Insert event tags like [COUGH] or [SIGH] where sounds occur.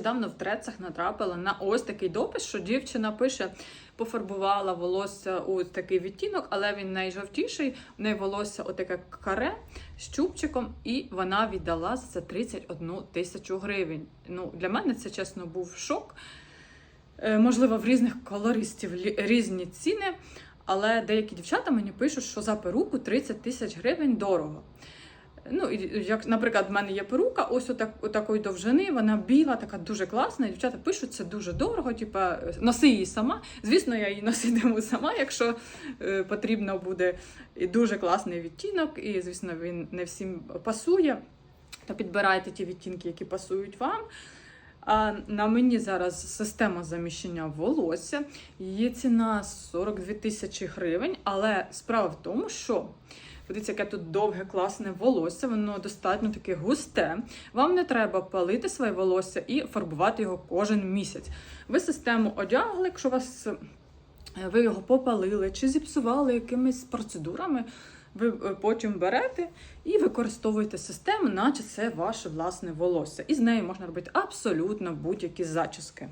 Давно в трецах натрапила на ось такий допис, що дівчина пише, пофарбувала волосся у такий відтінок, але він найжовтіший, в неї волосся отаке каре з чубчиком, і вона віддала за це 31 тисячу гривень. Ну, для мене це чесно був шок. Е, Можливо, в різних колористів різні ціни, але деякі дівчата мені пишуть, що за перуку 30 тисяч гривень дорого. Ну, як, наприклад, в мене є перука, ось отак, отакої довжини, вона біла, така дуже класна. І дівчата пишуть, це дуже дорого, типа носи її сама. Звісно, я її [LAUGHS] носитиму сама, якщо е, потрібно буде і дуже класний відтінок, і звісно, він не всім пасує. То підбирайте ті відтінки, які пасують вам. А на мені зараз система заміщення волосся. Її ціна 42 тисячі гривень, але справа в тому, що Подивіться, яке тут довге, класне волосся, воно достатньо таке густе. Вам не треба палити своє волосся і фарбувати його кожен місяць. Ви систему одягли, якщо вас е, ви його попалили чи зіпсували якимись процедурами. Ви е, потім берете і використовуєте систему, наче це ваше власне волосся. І з нею можна робити абсолютно будь-які зачіски.